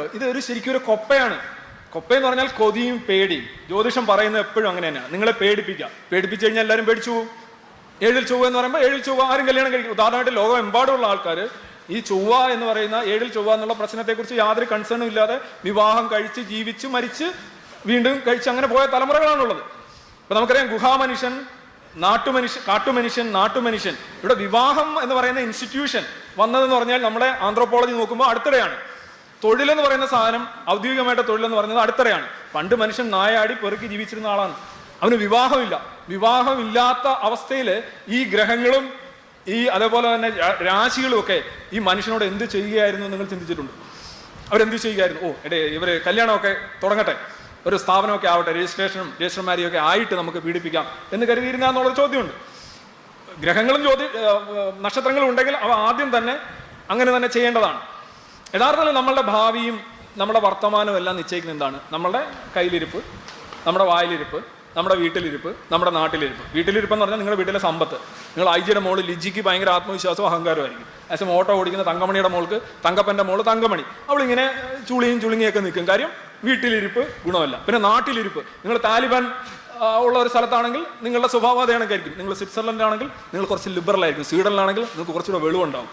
ഇത് ഒരു ശരിക്കും ഒരു കൊപ്പയാണ്. കൊപ്പ എന്ന് പറഞ്ഞാൽ കൊതിയും പേടിയും. ജ്യോതിഷം പറയുന്നത് എപ്പോഴും അങ്ങനെ തന്നെയാണ് നിങ്ങളെ പേടിപ്പിക്കുക. പേടിപ്പിച്ചു കഴിഞ്ഞാൽ എല്ലാവരും പേടിച്ചു പോകും ഏഴിൽ ചൊവ്വ എന്ന് പറയുമ്പോൾ ഏഴിൽ ചൊവ്വ ആരും കല്യാണം കഴിക്കും ഉദാഹരണമായിട്ട് ലോകമെമ്പാടുമുള്ള ആൾക്കാർ ഈ ചൊവ്വ എന്ന് പറയുന്ന ഏഴിൽ ചൊവ്വ എന്നുള്ള പ്രശ്നത്തെക്കുറിച്ച് യാതൊരു കൺസേണും ഇല്ലാതെ വിവാഹം കഴിച്ച് ജീവിച്ച് മരിച്ച് വീണ്ടും കഴിച്ച് അങ്ങനെ പോയ തലമുറകളാണുള്ളത്. ഇപ്പം നമുക്കറിയാം ഗുഹാമനുഷ്യൻ നാട്ടുമനുഷ്യൻ കാട്ടുമനുഷ്യൻ നാട്ടുമനുഷ്യൻ. ഇവിടെ വിവാഹം എന്ന് പറയുന്ന ഇൻസ്റ്റിറ്റ്യൂഷൻ വന്നതെന്ന് പറഞ്ഞാൽ നമ്മുടെ ആന്ത്രോപോളജി നോക്കുമ്പോൾ അടുത്തിടെയാണ്. തൊഴിലെന്ന് പറയുന്ന സാധനം ഔദ്യോഗികമായിട്ട് തൊഴിലെന്ന് പറയുന്നത് അടുത്തറയാണ്. പണ്ട് മനുഷ്യൻ നായാടി പെറുക്കി ജീവിച്ചിരുന്ന ആളാണ്. അവന് വിവാഹമില്ല. വിവാഹമില്ലാത്ത അവസ്ഥയിൽ ഈ ഗ്രഹങ്ങളും ഈ അതേപോലെ തന്നെ രാശികളും ഒക്കെ ഈ മനുഷ്യനോട് എന്ത് ചെയ്യുകയായിരുന്നു നിങ്ങൾ ചിന്തിച്ചിട്ടുണ്ട്? അവരെന്ത് ചെയ്യുകയായിരുന്നു? ഓ എടേ ഇവർ കല്യാണമൊക്കെ തുടങ്ങട്ടെ. ഒരു സ്ഥാപനമൊക്കെ ആവട്ടെ രജിസ്ട്രേഷനും രജിസ്റ്റർമാരെയും ഒക്കെ ആയിട്ട് നമുക്ക് പീഡിപ്പിക്കാം എന്ന് കരുതിയിരുന്ന എന്നുള്ളൊരു ചോദ്യമുണ്ട്. ഗ്രഹങ്ങളും ജ്യോതി നക്ഷത്രങ്ങളും ഉണ്ടെങ്കിൽ അവ ആദ്യം തന്നെ അങ്ങനെ തന്നെ ചെയ്യേണ്ടതാണ്. യഥാർത്ഥത്തിൽ നമ്മളുടെ ഭാവിയും നമ്മുടെ വർത്തമാനവും എല്ലാം നിശ്ചയിക്കുന്ന എന്താണ്? നമ്മളുടെ കയ്യിലിരിപ്പ് നമ്മുടെ വായിലിരിപ്പ് നമ്മുടെ വീട്ടിലിരിപ്പ് നമ്മുടെ നാട്ടിലിരിപ്പ്. വീട്ടിലിരിപ്പ് എന്ന് പറഞ്ഞാൽ നിങ്ങളുടെ വീട്ടിലെ സമ്പത്ത്. നിങ്ങൾ ഐജിയുടെ ജിയുടെ മോൾ ലിജിക്ക് ഭയങ്കര ആത്മവിശ്വാസവും അഹങ്കാരമായിരിക്കും ആസ് ഓട്ടോ ഓടിക്കുന്ന തങ്കമണിയുടെ മോൾക്ക് തങ്കപ്പന്റെ മോൾ തങ്കമണി. അവളിങ്ങനെ ചുളിയും ചുളുങ്ങിയൊക്കെ നിൽക്കും. കാര്യം വീട്ടിലിരിപ്പ് ഗുണമല്ല. പിന്നെ നാട്ടിലിരിപ്പ്. നിങ്ങൾ താലിബാൻ ഉള്ള ഒരു സ്ഥലത്താണെങ്കിൽ നിങ്ങളുടെ സ്വഭാവം ആയിരിക്കും നിങ്ങൾ സ്വിറ്റ്സർലൻഡ് ആണെങ്കിൽ നിങ്ങൾ കുറച്ച് ലിബറൽ ആയിരിക്കും സ്വീഡനിലാണെങ്കിൽ നിങ്ങൾക്ക് കുറച്ചുകൂടെ വെളിവുണ്ടാവും.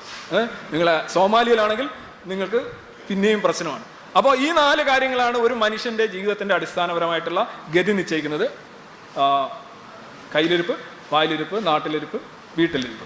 നിങ്ങളെ നിങ്ങൾ സോമാലിയയിലാണെങ്കിൽ നിങ്ങൾക്ക് പിന്നെയും പ്രശ്നമാണ്. അപ്പോൾ ഈ നാല് കാര്യങ്ങളാണ് ഒരു മനുഷ്യന്റെ ജീവിതത്തിന്റെ അടിസ്ഥാനപരമായിട്ടുള്ള ഗതി നിശ്ചയിക്കുന്നത്. കയ്യിലിരിപ്പ് വായിലിരിപ്പ് നാട്ടിലിരിപ്പ് വീട്ടിലിരിപ്പ്.